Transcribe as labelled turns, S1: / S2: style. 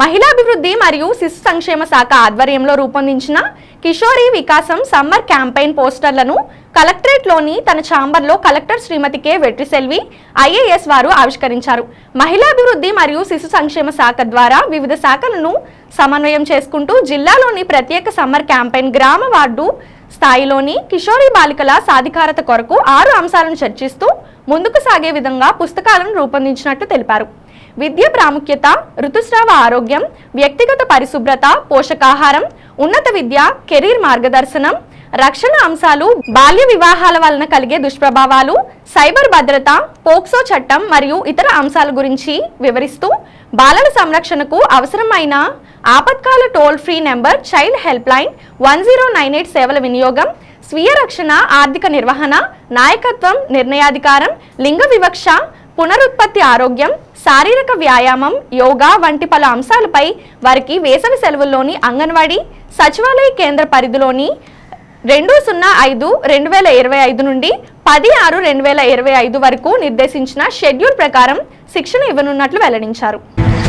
S1: మహిళాభివృద్ధి మరియు శిశు సంక్షేమ శాఖ ఆధ్వర్యంలో రూపొందించిన కిషోరి వికాసం సమ్మర్ క్యాంపెయిన్ పోస్టర్లను కలెక్టరేట్లోని తన ఛాంబర్లో collector Shrimati K. Vetriselvi IAS వారు ఆవిష్కరించారు. మహిళాభివృద్ధి మరియు శిశు సంక్షేమ శాఖ ద్వారా వివిధ శాఖలను సమన్వయం చేసుకుంటూ జిల్లాలోని ప్రత్యేక సమ్మర్ క్యాంపెయిన్ గ్రామ వార్డు స్థాయిలోని కిషోరి బాలికల సాధికారత కొరకు ఆరు అంశాలను చర్చిస్తూ ముందుకు సాగే విధంగా పుస్తకాలను రూపొందించినట్టు తెలిపారు. విద్య ప్రాముఖ్యత ఋతుస్రావ ఆరోగ్యం వ్యక్తిగత పరిశుభ్రత పోషకాహారం ఉన్నత విద్య కెరీర్ మార్గదర్శనం రక్షణ అంశాలు బాల్య వివాహాల వలన కలిగే దుష్ప్రభావాలు సైబర్ భద్రత పోక్సో చట్టం మరియు ఇతర అంశాల గురించి వివరిస్తూ బాలల సంరక్షణకు అవసరమైన ఆపత్కాల toll free number child helpline one zero nine eight సేవల వినియోగం స్వీయ రక్షణ ఆర్థిక నిర్వహణ నాయకత్వం నిర్ణయాధికారం లింగ వివక్ష పునరుత్పత్తి ఆరోగ్యం శారీరక వ్యాయామం యోగా వంటి పలు అంశాలపై వారికి వేసవి సెలవుల్లోని అంగన్వాడీ సచివాలయ కేంద్ర పరిధిలోని రెండు సున్నా ఐదు రెండు వేల ఇరవై ఐదు నుండి పది ఆరు రెండు వేల ఇరవై ఐదు వరకు నిర్దేశించిన షెడ్యూల్ ప్రకారం శిక్షణ ఇవ్వనున్నట్లు వెల్లడించారు.